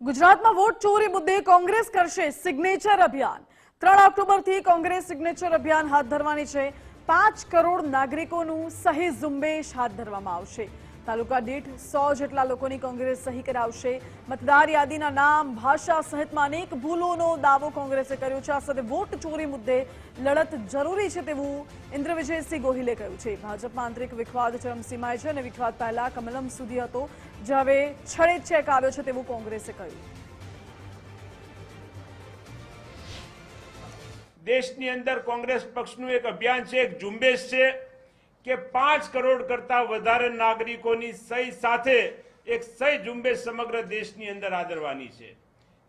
ગુજરાતમાં વોટ ચોરી મુદ્દે કોંગ્રેસ કરશે સિગ્નેચર અભિયાન. ત્રણ ઓક્ટોબરથી કોંગ્રેસ સિગ્નેચર અભિયાન હાથ ધરવાની છે. પાંચ કરોડ નાગરિકોનું સહી ઝુંબેશ હાથ ધરવામાં આવશે. તાલુકા દીઠ સો જેટલા લોકોની કોંગ્રેસ સહી કરાવશે. મતદાર યાદીના નામ, ભાષા સહિતમાં અનેક ભૂલોનો દાવો કોંગ્રેસે કર્યો છે. આ સાથે વોટ ચોરી મુદ્દે લડત જરૂરી છે તેવું ઇન્દ્ર વિજયસિંહ ગોહિલે કહ્યું છે. ભાજપમાં આંતરિક વિખવાદ ચરમસીમાએ છે અને વિખવાદ પહેલા કમલમ સુધી હતો જે હવે છડે ચેક આવ્યો છે તેવું કોંગ્રેસે કહ્યું. દેશની અંદર કોંગ્રેસ પક્ષનું એક અભિયાન છે, એક ઝુંબેશ છે. કે પાંચ કરોડ કરતા વધારે નાગરિકોની સહી સાથે એક સહી ઝુંબેશ સમગ્ર દેશની અંદર આદરવાની છે.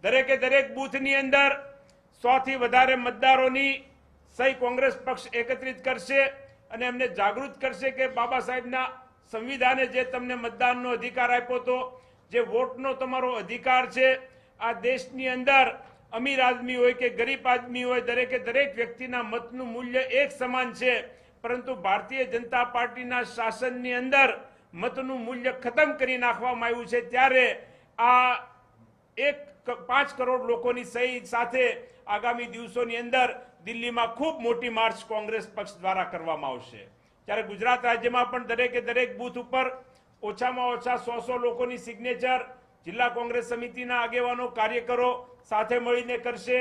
દરેકે દરેક બૂથની અંદર સો થી વધારે મતદારોની સહી કોંગ્રેસ પક્ષ એકત્રિત કરશે અને એમને જાગૃત કરશે કે બાબા સાહેબના સંવિધાને જે તમને મતદાનનો અધિકાર આપ્યો હતો જે વોટનો તમારો અધિકાર છે, આ દેશની અંદર અમીર આદમી હોય કે ગરીબ આદમી હોય, દરેકે દરેક વ્યક્તિના મતનું મૂલ્ય એક સમાન છે. પરંતુ ભારતીય જનતા પાર્ટીના શાસનની અંદર મતનું મૂલ્ય ખતમ કરી નાખવામાં આવ્યું છે ત્યારે આ એક પાંચ કરોડ લોકોની સહી સાથે આગામી દિવસોની અંદર દિલ્હીમાં ખૂબ મોટી માર્ચ કોંગ્રેસ પક્ષ દ્વારા કરવામાં આવશે. ત્યારે ગુજરાત રાજ્યમાં પણ દરેકે દરેક બૂથ ઉપર ઓછામાં ઓછા સો સો લોકોની સિગ્નેચર જિલ્લા કોંગ્રેસ સમિતિના આગેવાનો કાર્યકરો સાથે મળીને કરશે.